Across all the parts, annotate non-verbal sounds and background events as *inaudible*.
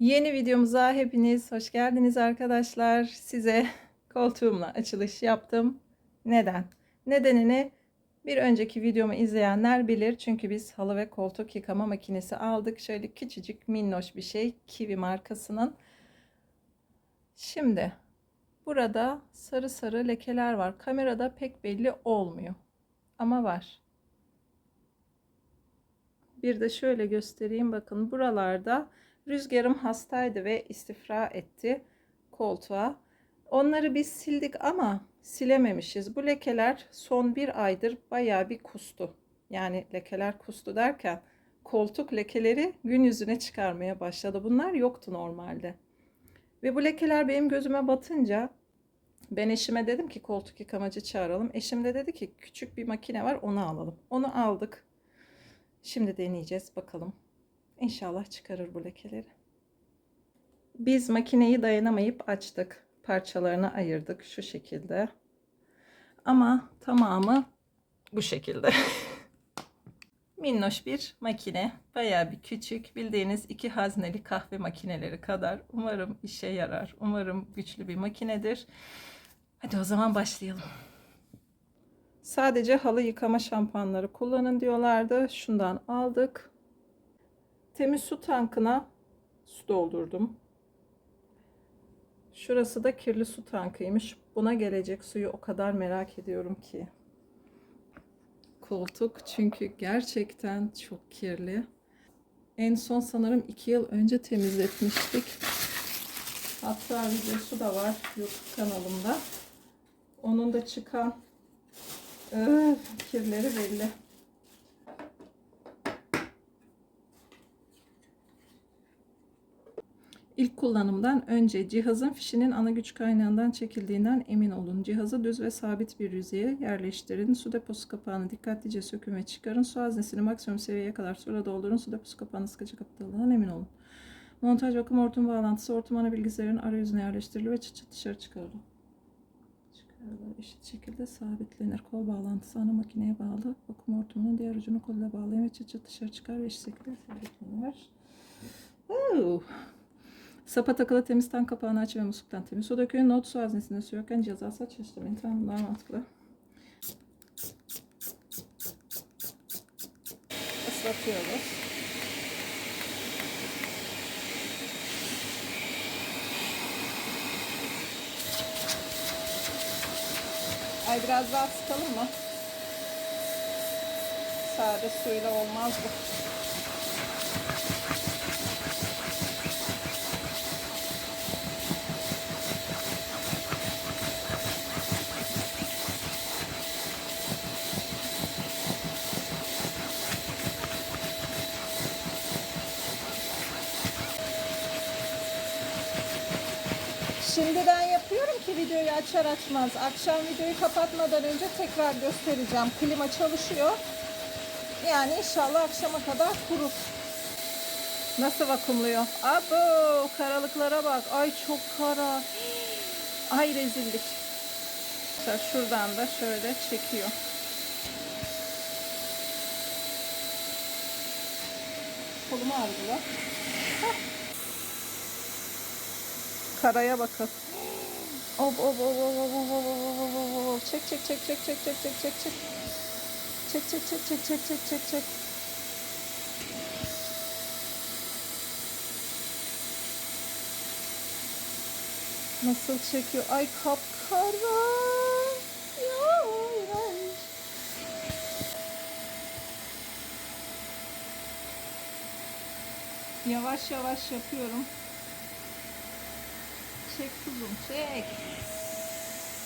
Yeni videomuza hepiniz hoş geldiniz arkadaşlar. Size *laughs* koltuğumla açılış yaptım. Neden? Nedenini bir önceki videomu izleyenler bilir. Çünkü biz halı ve koltuk yıkama makinesi aldık. Şöyle küçücük minnoş bir şey. Kiwi markasının. Şimdi burada sarı sarı lekeler var. Kamerada pek belli olmuyor. Ama var. Bir de şöyle göstereyim. Bakın buralarda Rüzgarım hastaydı ve istifra etti koltuğa. Onları biz sildik ama silememişiz. Bu lekeler son bir aydır bayağı bir kustu. Yani lekeler kustu derken koltuk lekeleri gün yüzüne çıkarmaya başladı. Bunlar yoktu normalde. Ve bu lekeler benim gözüme batınca ben eşime dedim ki koltuk yıkamacı çağıralım. Eşim de dedi ki küçük bir makine var onu alalım. Onu aldık. Şimdi deneyeceğiz bakalım. İnşallah çıkarır bu lekeleri. Biz makineyi dayanamayıp açtık. Parçalarını ayırdık şu şekilde. Ama tamamı bu şekilde. *laughs* Minnoş bir makine. Bayağı bir küçük. Bildiğiniz iki hazneli kahve makineleri kadar. Umarım işe yarar. Umarım güçlü bir makinedir. Hadi o zaman başlayalım. Sadece halı yıkama şampuanları kullanın diyorlardı. Şundan aldık. Temiz su tankına su doldurdum. Şurası da kirli su tankıymış. Buna gelecek suyu o kadar merak ediyorum ki. Koltuk çünkü gerçekten çok kirli. En son sanırım iki yıl önce temizletmiştik. Hatta videosu da var YouTube kanalımda. Onun da çıkan öf, kirleri belli. İlk kullanımdan önce cihazın fişinin ana güç kaynağından çekildiğinden emin olun. Cihazı düz ve sabit bir yüzeye yerleştirin. Su deposu kapağını dikkatlice sökün ve çıkarın. Su haznesini maksimum seviyeye kadar suyla doldurun. Su deposu kapağını sıkıca kapatıldığından emin olun. Montaj bakım hortum bağlantısı hortum ana bilgisayarın arayüzüne yerleştirilir ve çıt çıt dışarı çıkarılır. Çıkarılır. Eşit şekilde sabitlenir. Kol bağlantısı ana makineye bağlı. Bakım hortumunun diğer ucunu kolla bağlayın ve çıt çıt dışarı çıkar ve eşit şekilde sabitlenir. Oh. Sapa takılı temiz tank kapağını aç ve musluktan temiz su dökün. Not su haznesine su yokken ceza saç çalıştırmayın. Tamam bunlar mantıklı. Islatıyoruz. Ay biraz daha sıkalım mı? Sade suyla olmaz bu. Şimdiden yapıyorum ki videoyu açar açmaz. Akşam videoyu kapatmadan önce tekrar göstereceğim. Klima çalışıyor. Yani inşallah akşama kadar kurur. Nasıl vakumluyor? Abo karalıklara bak. Ay çok kara. Ay rezillik. Şuradan da şöyle çekiyor. Kolumu ağrıdılar. Karaya bakın. Hop hop hop hop hop hop hop hop hop. Çek çek çek çek çek çek çek çek çek. Çek çek çek çek çek çek çek çek. Nasıl çekiyor? Ay kapkara. Ya, iğrenç. Yavaş yavaş yapıyorum. Çek kuzum çek.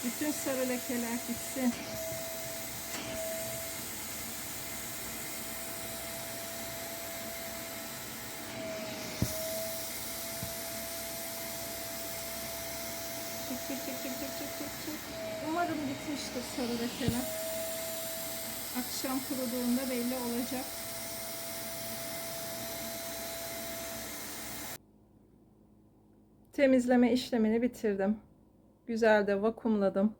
Bütün sarı lekeler gitsin. Çek çek çek çek çek çek çek. Umarım gitmiştir sarı lekeler. Akşam kuruduğunda belli olacak. Temizleme işlemini bitirdim. Güzel de vakumladım.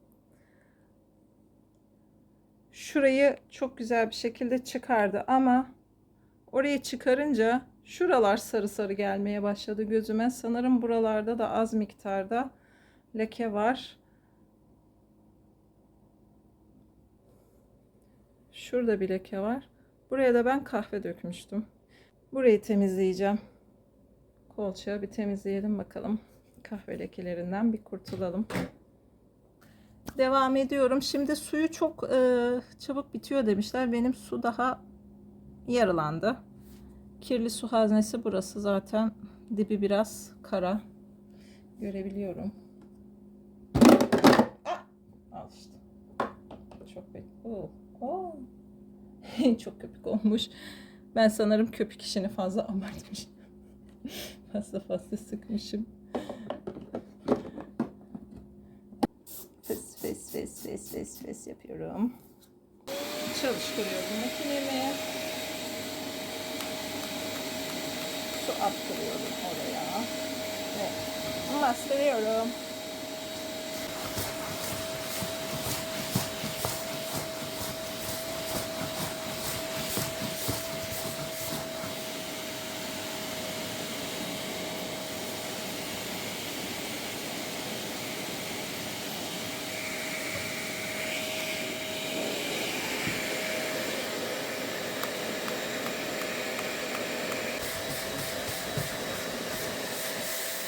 Şurayı çok güzel bir şekilde çıkardı ama orayı çıkarınca Şuralar sarı sarı gelmeye başladı gözüme. Sanırım buralarda da az miktarda leke var. Şurada bir leke var. Buraya da ben kahve dökmüştüm. Burayı temizleyeceğim. Kolçağı bir temizleyelim bakalım. Kahve lekelerinden bir kurtulalım. Devam ediyorum. Şimdi suyu çok e, çabuk bitiyor demişler. Benim su daha yarılandı. Kirli su haznesi burası zaten. Dibi biraz kara. Görebiliyorum. Ah! Çok. Oo. Oo. *laughs* çok köpük olmuş. Ben sanırım köpük işini fazla *laughs* abartmışım. fazla fazla sıkmışım. Fes fes fes fes fes fes yapıyorum. Çalıştırıyorum makinemi. Su attırıyorum oraya. Ve bastırıyorum.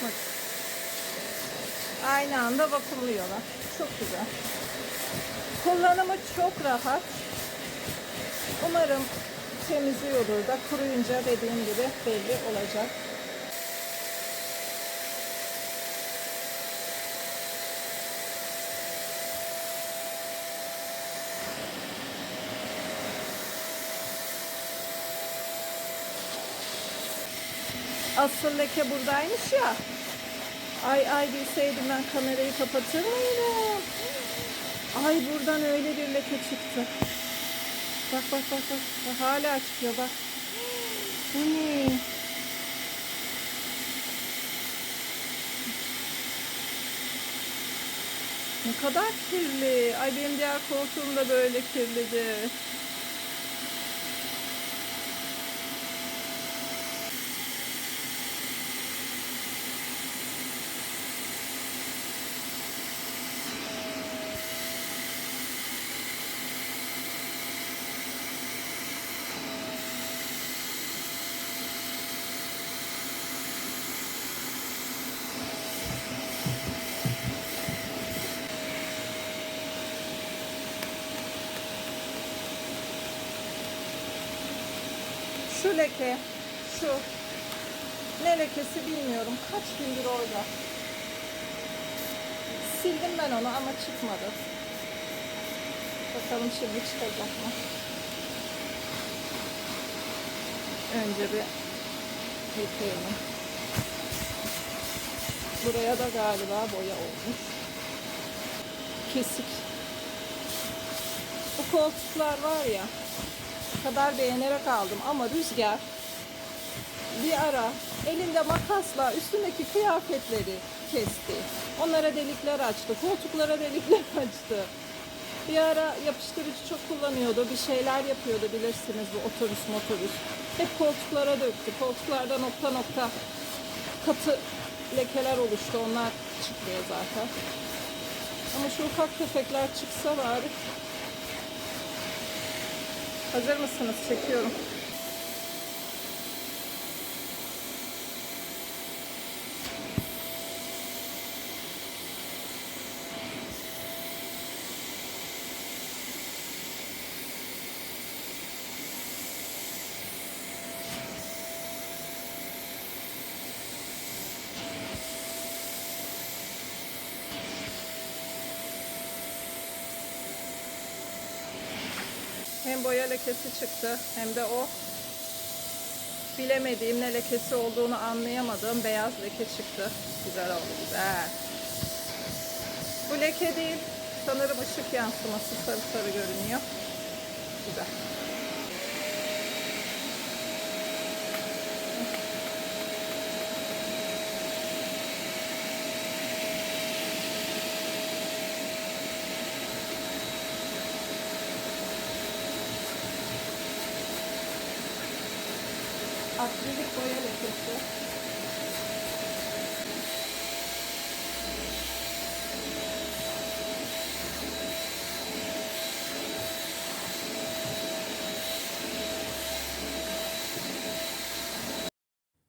Bak. Anda vakumluyorlar. Çok güzel. Kullanımı çok rahat. Umarım temizliyordur da kuruyunca dediğim gibi belli olacak. Asıl leke buradaymış ya. Ay ay bilseydim ben kamerayı kapatır mıydım? Ay buradan öyle bir leke çıktı. Bak bak bak bak. hala çıkıyor bak. Bu ne? Ne kadar kirli. Ay benim diğer koltuğum da böyle kirlidi. Şu leke, şu. Ne lekesi bilmiyorum. Kaç gündür orada. Sildim ben onu ama çıkmadı. Bakalım şimdi çıkacak mı? Önce bir yıkayalım. Buraya da galiba boya olmuş. Kesik. Bu koltuklar var ya kadar beğenerek aldım ama rüzgar bir ara elinde makasla üstündeki kıyafetleri kesti. Onlara delikler açtı. Koltuklara delikler *laughs* açtı. Bir ara yapıştırıcı çok kullanıyordu. Bir şeyler yapıyordu bilirsiniz bu otobüs motobüs. Hep koltuklara döktü. Koltuklarda nokta nokta katı lekeler oluştu. Onlar çıkmıyor zaten. Ama şu ufak tefekler çıksa bari Hazır mısınız? Çekiyorum. Hem boya lekesi çıktı hem de o bilemediğim ne lekesi olduğunu anlayamadığım beyaz leke çıktı. Güzel oldu güzel. Bu leke değil. Sanırım ışık yansıması sarı sarı görünüyor. Güzel. Akrilik boya lekesi.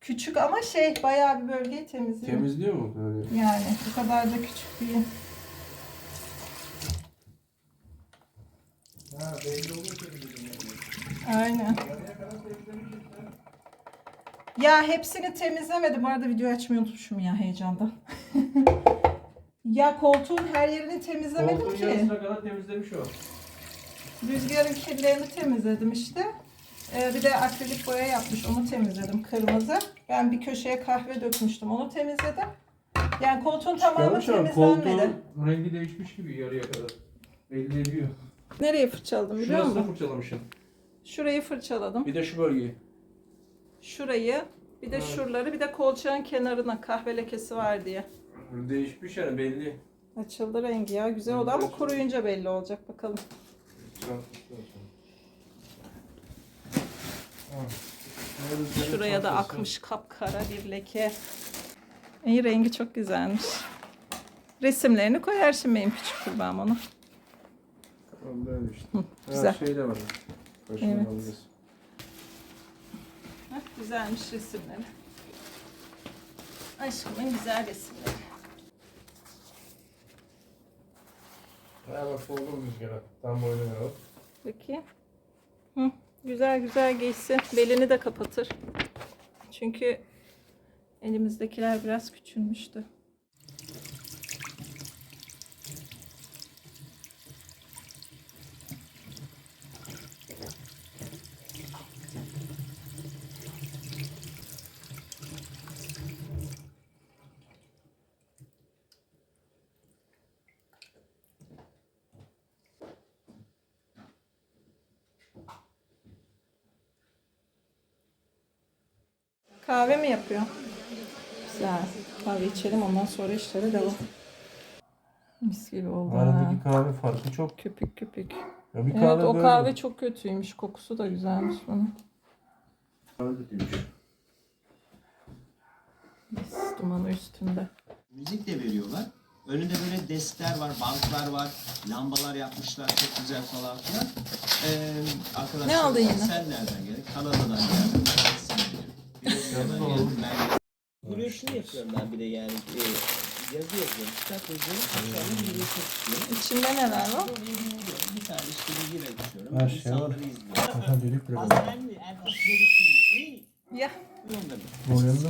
Küçük ama şey bayağı bir bölgeyi temizliyor. Temizliyor mu böyle? Yani bu kadar da küçük değil. Ha belli oluyor temizliyor. Aynen. Ya hepsini temizlemedim. Bu arada video açmayı unutmuşum ya heyecandan. *laughs* ya koltuğun her yerini temizlemedim Koltuğun ki. yarısına kadar temizlemiş o. Rüzgarın kirlerini temizledim işte. Ee, bir de akrilik boya yapmış. Onu temizledim kırmızı. Ben bir köşeye kahve dökmüştüm. Onu temizledim. Yani koltuğun tamamı Çıkarmış temizlenmedi. koltuğun rengi değişmiş gibi yarıya kadar. Belli ediyor. Nereye fırçaladım biliyor Şurasını musun? fırçalamışsın. Şurayı fırçaladım. Bir de şu bölgeyi. Şurayı. Bir de Evet. şuraları. Bir de kolçağın kenarına kahve lekesi var diye. Değişmiş yani belli. Açıldı rengi ya. Güzel oldu ama kuruyunca belli olacak bakalım. Şuraya da akmış kapkara bir leke. İyi rengi çok güzelmiş. Resimlerini koyar şimdi benim küçük kurbağam onu. Tamam böyle işte. güzel. Ha, şey de var. Kaşını Evet. alacağız. Güzelmiş resimleri. Aşkımın güzel resimleri. Bak buldum rüzgara. Tam boyuna kadar. Bakayım. Hı, güzel güzel giysi. Belini de kapatır. Çünkü elimizdekiler biraz küçülmüştü. Kahve mi yapıyor? Güzel. Kahve içelim ondan sonra işlere devam. Mis gibi oldu ha. Aradaki kahve farkı çok. Köpük köpük. Ya bir Evet kahve o böyle. kahve çok kötüymüş. Kokusu da güzelmiş bunun. Kahve kötüymüş. Mis dumanı üstünde. Müzik de veriyorlar. Önünde böyle deskler var, banklar var, lambalar yapmışlar çok güzel falan filan. Ee, arkadaşlar Ne aldın yine? Sen nereden geldin? Kanada'dan geldim. Yalnız olalım. Ben... Yürüyüşünü yapıyorum ben bir de yani. E, yazı yazıyorum, kitap yazıyorum. Akşamda yürüyüşe çıkıyorum. İçinde neler var? Oraya yürüyorum. Bir tane işte bilgi açıyorum. Her şey var. İnsanları izliyorum. Aha dedik bile. Aslında ben de erkekleri için. Ya. Boyanını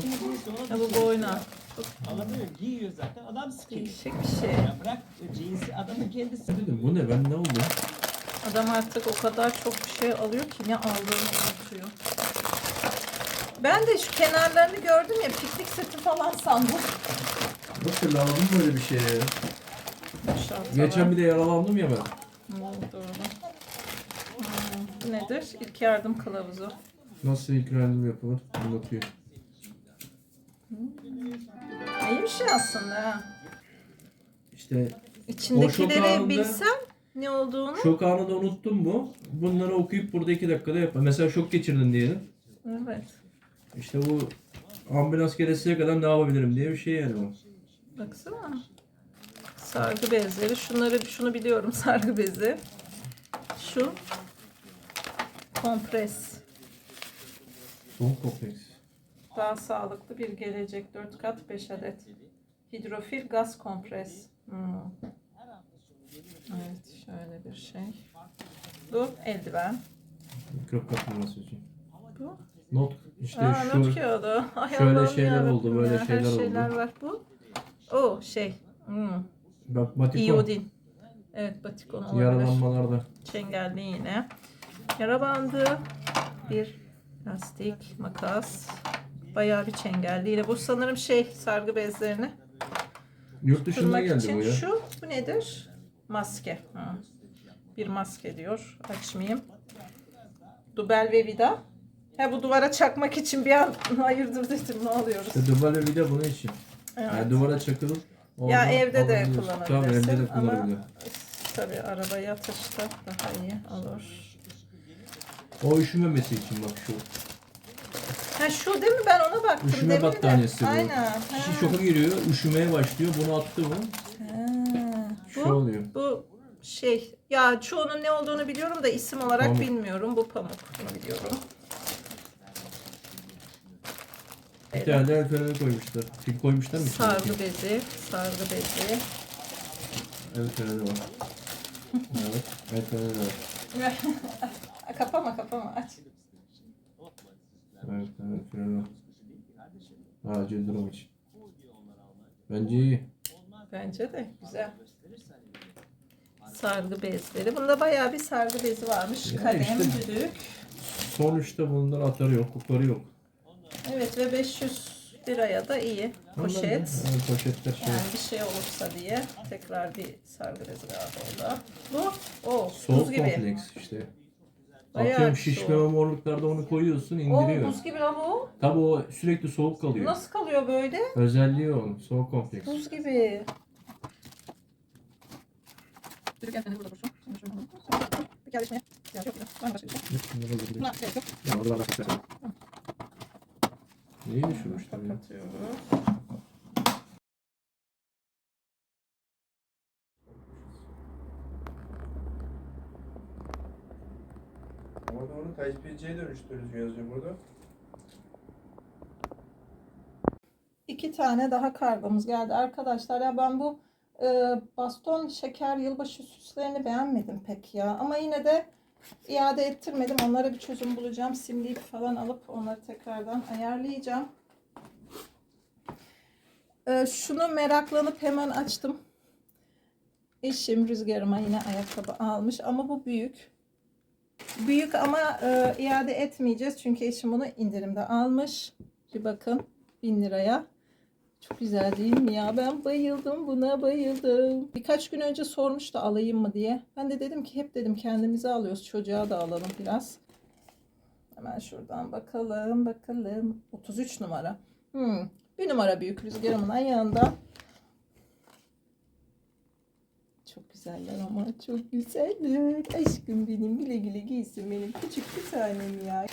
Ya bu boyna. Anladın mı? Giyiyor zaten. Adam sıkıyor. Değişik bir şey. Ya bırak o cinsi adamın kendisi. dedim bu ne ben ne oldu? Adam artık o kadar çok bir şey alıyor ki ne aldığını unutuyor. Ben de şu kenarlarını gördüm ya piknik seti falan sandım. Nasıl lazım böyle bir şey ya? Geçen bir de yaralandım ya ben. Hmm, doğru. Hmm, bu nedir? İlk yardım kılavuzu. Nasıl ilk yardım yapılır anlatıyor. İyi bir şey aslında ha. İşte İçindekileri anında- bilsem ne olduğunu. şok anında unuttun mu? Bunları okuyup burada iki dakikada yap. Mesela şok geçirdin diyelim. Evet. İşte bu ambulans gelesiye kadar ne yapabilirim diye bir şey yani bu. Baksana. Sargı bezleri. Şunları şunu biliyorum *laughs* sargı bezi. Şu kompres. Son kompleks. Daha sağlıklı bir gelecek. 4 kat 5 adet. Hidrofil gaz kompres. Hmm. Evet şöyle bir şey. Bu eldiven. Mikrop kapılması için. Bu. Not işte Aa, şu not kağıdı. Ay şöyle Allah'ım şeyler yarabbim oldu, böyle şeyler Her oldu. şeyler var bu. O şey. Hmm. bak batikon İyodin. Evet batikon olabilir. yaralanmalarda. Çengelli iğne. Yara bandı. Bir lastik, makas. Bayağı bir çengelli iğne. Bu sanırım şey sargı bezlerini Yurt dışında geldi için. bu ya. Şu bu nedir? Maske. Ha. Bir maske diyor. Açmayayım. Dubel ve vida. Ha bu duvara çakmak için bir an *laughs* hayırdır dedim ne oluyoruz. İşte duvar evi de bunun için. Evet. Yani duvara çakılır. Ya evde de alabiliyorsun. Tamam evde kullanabilirsin de ama kullanabilir. tabii arabaya taşıda daha iyi olur. O üşümemesi için bak şu. Ha şu değil mi? Ben ona baktım. Üşüme demin de. battaniyesi bu. Aynen. Kişi şoka giriyor, üşümeye başlıyor. Bunu attı mı? Ha. Şu Bu, oluyor. bu şey ya çoğunun ne olduğunu biliyorum da isim olarak Pamuk. bilmiyorum. Bu pamuk. Bunu biliyorum. Bir tane de freni koymuşlar. Pil koymuşlar mı? içine? Sargı bezi, sargı bezi. Freni var. evet, de var. *laughs* kapama kapama aç. Evet, var. Acil durum için. Bence iyi. Bence de güzel. Sargı bezleri. Bunda bayağı bir sargı bezi varmış. Ya Kalem, işte. düdük. Sonuçta bunlar atarı yok, kokları yok. Evet ve 500 liraya da iyi. Da- Poşet. Evet, poşetler şey. Yani bir şey olursa diye tekrar bir sargı bezi galiba orada. Bu o buz Soğuk gibi. kompleks işte. Bayağı Atıyorum bir şişme soğuk. ve morluklarda onu koyuyorsun O indiriyor. buz gibi ama o. Tabi o sürekli soğuk kalıyor. Nasıl kalıyor böyle? Özelliği o. Soğuk kompleks. Buz gibi. Ya oradan bakacağız. Neyi düşürmüşler ya? Kapatıyorum. Ama da onu TypeC'ye dönüştürürüz yazıyor burada. İki tane daha kargomuz geldi arkadaşlar. Ya ben bu e, baston şeker yılbaşı süslerini beğenmedim pek ya. Ama yine de iade ettirmedim. Onlara bir çözüm bulacağım. Simleyip falan alıp onları tekrardan ayarlayacağım. E, şunu meraklanıp hemen açtım. Eşim rüzgarıma yine ayakkabı almış ama bu büyük. Büyük ama e, iade etmeyeceğiz çünkü eşim bunu indirimde almış. Bir bakın 1000 liraya. Çok güzel değil mi ya? Ben bayıldım buna bayıldım. Birkaç gün önce sormuştu alayım mı diye. Ben de dedim ki hep dedim kendimize alıyoruz. Çocuğa da alalım biraz. Hemen şuradan bakalım bakalım. 33 numara. Hmm. Bir numara büyük rüzgarımın ayağında. Çok güzeller ama çok güzeller. Aşkım benim güle güle giysin benim küçük bir tanem ya.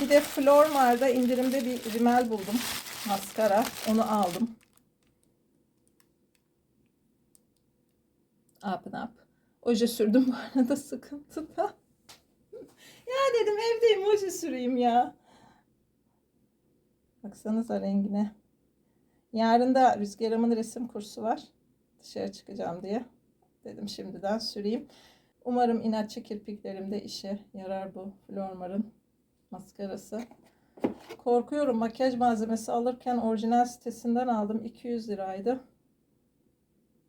Bir de Flormar'da indirimde bir rimel buldum. Maskara. Onu aldım. And up. Oje sürdüm bu arada *laughs* sıkıntıda. ya dedim evdeyim oje süreyim ya. Baksanıza rengine. Yarın da Rüzgar'ımın resim kursu var. Dışarı çıkacağım diye. Dedim şimdiden süreyim. Umarım inatçı kirpiklerimde işe yarar bu Flormar'ın maskarası. Korkuyorum makyaj malzemesi alırken orijinal sitesinden aldım. 200 liraydı.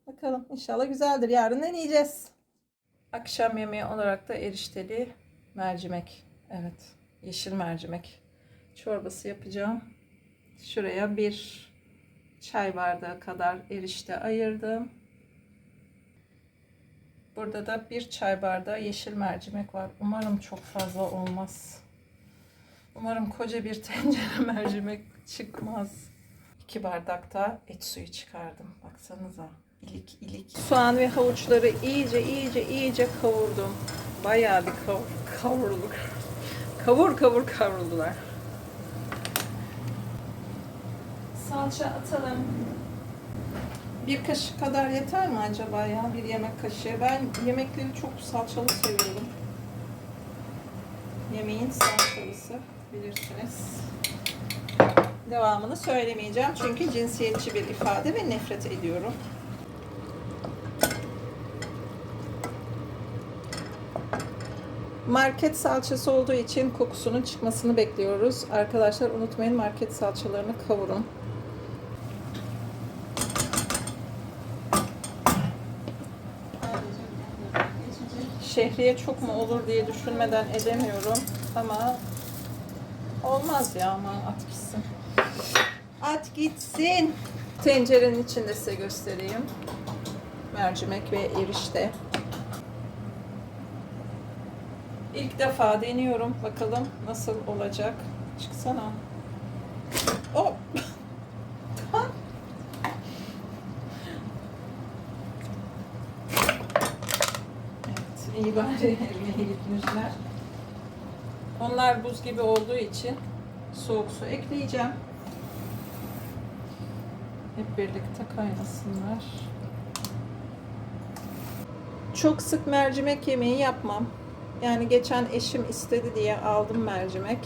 Bakalım inşallah güzeldir. Yarın deneyeceğiz. Akşam yemeği olarak da erişteli mercimek. Evet. Yeşil mercimek çorbası yapacağım. Şuraya bir çay bardağı kadar erişte ayırdım. Burada da bir çay bardağı yeşil mercimek var. Umarım çok fazla olmaz. Umarım koca bir *laughs* tencere mercimek çıkmaz. İki bardak da et suyu çıkardım. Baksanıza. ilik ilik. Soğan ve havuçları iyice iyice iyice kavurdum. Bayağı bir kavur, kavruluk. Kavur kavur kavruldular. Salça atalım. Bir kaşık kadar yeter mi acaba ya? Bir yemek kaşığı. Ben yemekleri çok salçalı seviyorum. Yemeğin salçalısı bilirsiniz. Devamını söylemeyeceğim çünkü cinsiyetçi bir ifade ve nefret ediyorum. Market salçası olduğu için kokusunun çıkmasını bekliyoruz. Arkadaşlar unutmayın market salçalarını kavurun. Şehriye çok mu olur diye düşünmeden edemiyorum ama olmaz ya aman at gitsin. At gitsin. Tencerenin içinde size göstereyim. Mercimek ve erişte. İlk defa deniyorum. Bakalım nasıl olacak. Çıksana. Oh. *laughs* evet, iyi bari eline gitmişler. Onlar buz gibi olduğu için soğuk su ekleyeceğim. Hep birlikte kaynasınlar. Çok sık mercimek yemeği yapmam. Yani geçen eşim istedi diye aldım mercimek.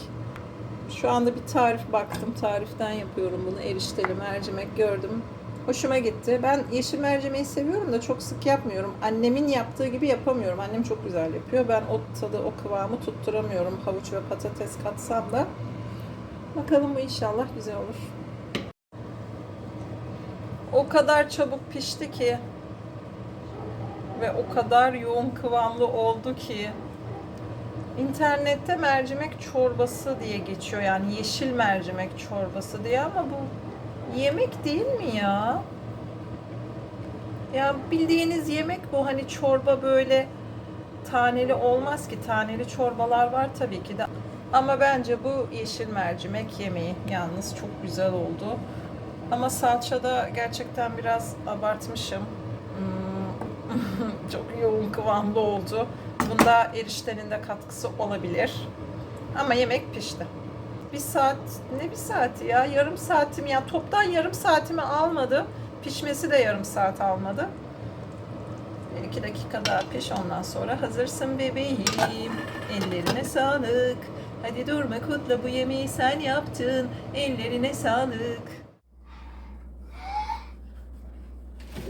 Şu anda bir tarif baktım. Tariften yapıyorum bunu. Erişteli mercimek gördüm. Hoşuma gitti. Ben yeşil mercimeği seviyorum da çok sık yapmıyorum. Annemin yaptığı gibi yapamıyorum. Annem çok güzel yapıyor. Ben o tadı, o kıvamı tutturamıyorum. Havuç ve patates katsam da. Bakalım bu inşallah güzel olur. O kadar çabuk pişti ki ve o kadar yoğun kıvamlı oldu ki İnternette mercimek çorbası diye geçiyor yani yeşil mercimek çorbası diye ama bu yemek değil mi ya? Ya bildiğiniz yemek bu hani çorba böyle taneli olmaz ki taneli çorbalar var tabii ki de ama bence bu yeşil mercimek yemeği yalnız çok güzel oldu. Ama salçada gerçekten biraz abartmışım. Hmm, *laughs* çok yoğun kıvamlı oldu. Bunda eriştenin de katkısı olabilir. Ama yemek pişti. Bir saat, ne bir saati ya? Yarım saatim ya. Toptan yarım saatimi almadı. Pişmesi de yarım saat almadı. Bir iki dakika daha piş ondan sonra hazırsın bebeğim. Ellerine sağlık. Hadi durma kutla bu yemeği sen yaptın. Ellerine sağlık.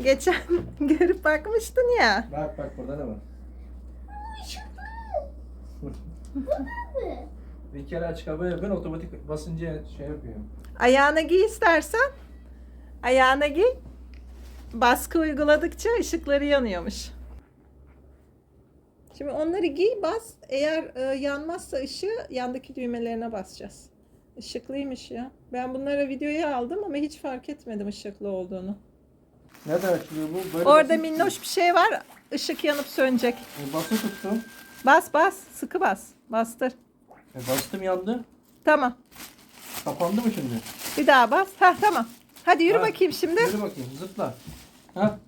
Geçen *laughs* görüp bakmıştın ya. Bak bak burada ne var? Bir kere açık hava yapıyorsun otomatik basınca şey yapıyor. Ayağına giy istersen. Ayağına giy. Baskı uyguladıkça ışıkları yanıyormuş. Şimdi onları giy bas. Eğer e, yanmazsa ışığı yandaki düğmelerine basacağız. Işıklıymış ya. Ben bunlara videoya aldım ama hiç fark etmedim ışıklı olduğunu. Nereden açılıyor bu? Böyle Orada basın- minnoş bir şey var. Işık yanıp sönecek. E, basın tuttum. Bas bas. Sıkı bas. Bastır. E, bastım yandı. Tamam. Kapandı mı şimdi? Bir daha bas. Ha tamam. Hadi yürü Ha, bakayım şimdi. Yürü bakayım zıpla. Ha?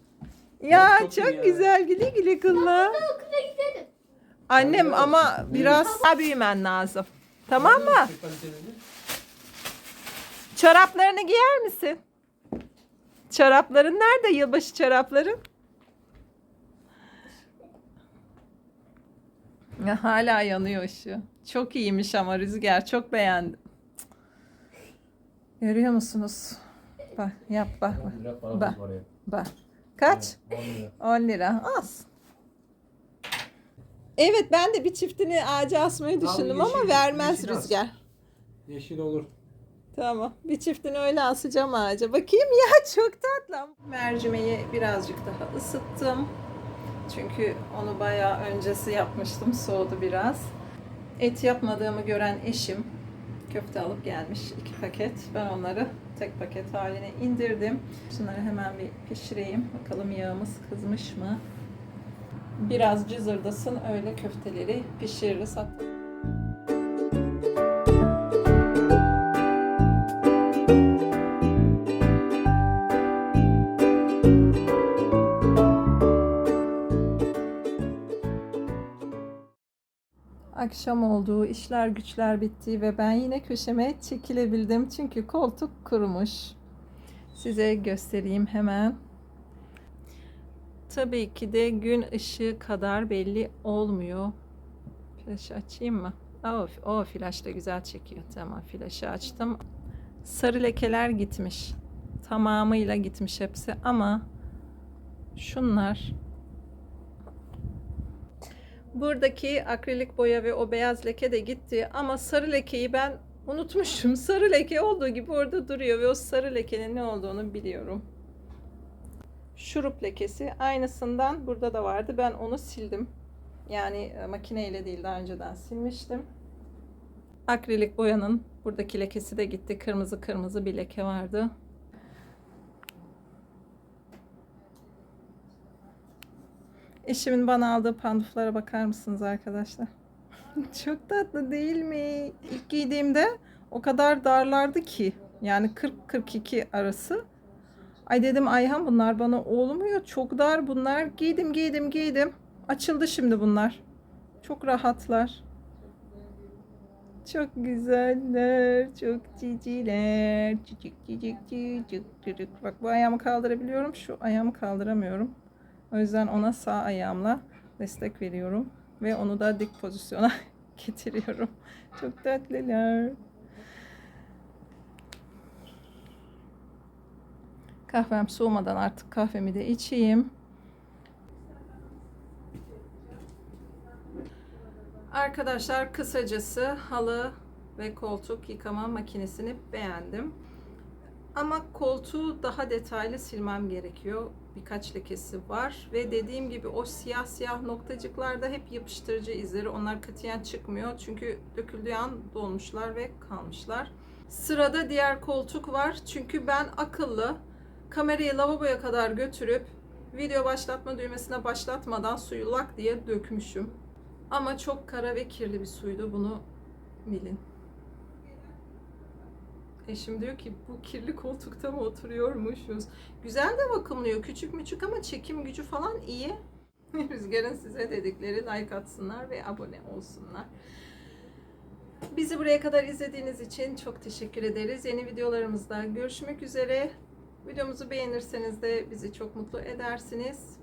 Ya Çok iyi çok ya. güzel güle güle kılla. Okula gidelim. Annem Hadi ama biraz daha büyümen lazım. Tamam mı? Şey kaliteli. Çoraplarını giyer misin? Çorapların nerede yılbaşı çorapların? Ya, hala yanıyor ışığı. Çok iyiymiş ama Rüzgar. Çok beğendim. Görüyor musunuz? Bak yap bak bak. 10 lira para Bak. bak. Kaç? 10 lira. 10 lira. Az. Evet ben de bir çiftini ağaca asmayı düşündüm yeşil- ama vermez yeşil as. Rüzgar. Yeşil olur. Tamam. Bir çiftini öyle asacağım ağaca. Bakayım ya *laughs* çok tatlı. Mercimeği birazcık daha ısıttım. Çünkü onu bayağı öncesi yapmıştım. Soğudu biraz. Et yapmadığımı gören eşim köfte alıp gelmiş iki paket. Ben onları tek paket haline indirdim. Şunları hemen bir pişireyim. Bakalım yağımız kızmış mı? Biraz cızırdasın öyle köfteleri pişiririz. Hatta Akşam oldu, işler güçler bitti ve ben yine köşeme çekilebildim çünkü koltuk kurumuş. Size göstereyim hemen. Tabii ki de gün ışığı kadar belli olmuyor. Flaşı açayım mı? O, o flaş da güzel çekiyor. Tamam flaşı açtım. Sarı lekeler gitmiş. Tamamıyla gitmiş hepsi ama şunlar Buradaki akrilik boya ve o beyaz leke de gitti ama sarı lekeyi ben unutmuşum. *laughs* Sarı leke olduğu gibi orada duruyor ve o sarı lekenin ne olduğunu biliyorum. Şurup lekesi aynısından burada da vardı. Ben onu sildim. Yani e, makineyle değil daha önceden silmiştim. Akrilik boyanın buradaki lekesi de gitti. Kırmızı kırmızı bir leke vardı. Eşimin bana aldığı panduflara bakar mısınız arkadaşlar? *laughs* Çok tatlı değil mi? İlk giydiğimde o kadar darlardı ki. Yani 40-42 arası. Ay dedim Ayhan bunlar bana olmuyor. Çok dar bunlar. Giydim giydim giydim. Açıldı şimdi bunlar. Çok rahatlar. Çok güzeller, çok ciciler. Cicik cicik cicik cicik. Bak bu ayağımı kaldırabiliyorum, şu ayağımı kaldıramıyorum. O yüzden ona sağ ayağımla destek veriyorum. Ve onu da dik pozisyona *laughs* getiriyorum. Çok tatlılar. Kahvem soğumadan artık kahvemi de içeyim. Arkadaşlar kısacası halı ve koltuk yıkama makinesini beğendim. Ama koltuğu daha detaylı silmem gerekiyor. Birkaç lekesi var ve dediğim gibi o siyah siyah noktacıklarda hep yapıştırıcı izleri. Onlar katiyen çıkmıyor. Çünkü döküldüğü an dolmuşlar ve kalmışlar. Sırada diğer koltuk var. Çünkü ben akıllı kamerayı lavaboya kadar götürüp video başlatma düğmesine başlatmadan suyu lak diye dökmüşüm. Ama çok kara ve kirli bir suydu bunu bilin. Eşim diyor ki bu kirli koltukta mı oturuyormuşuz? Güzel de bakımlıyor. Küçük müçük ama çekim gücü falan iyi. *laughs* Rüzgar'ın size dedikleri like atsınlar ve abone olsunlar. Bizi buraya kadar izlediğiniz için çok teşekkür ederiz. Yeni videolarımızda görüşmek üzere. Videomuzu beğenirseniz de bizi çok mutlu edersiniz.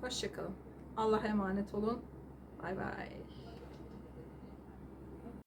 Hoşçakalın. Allah'a emanet olun. Bay bay.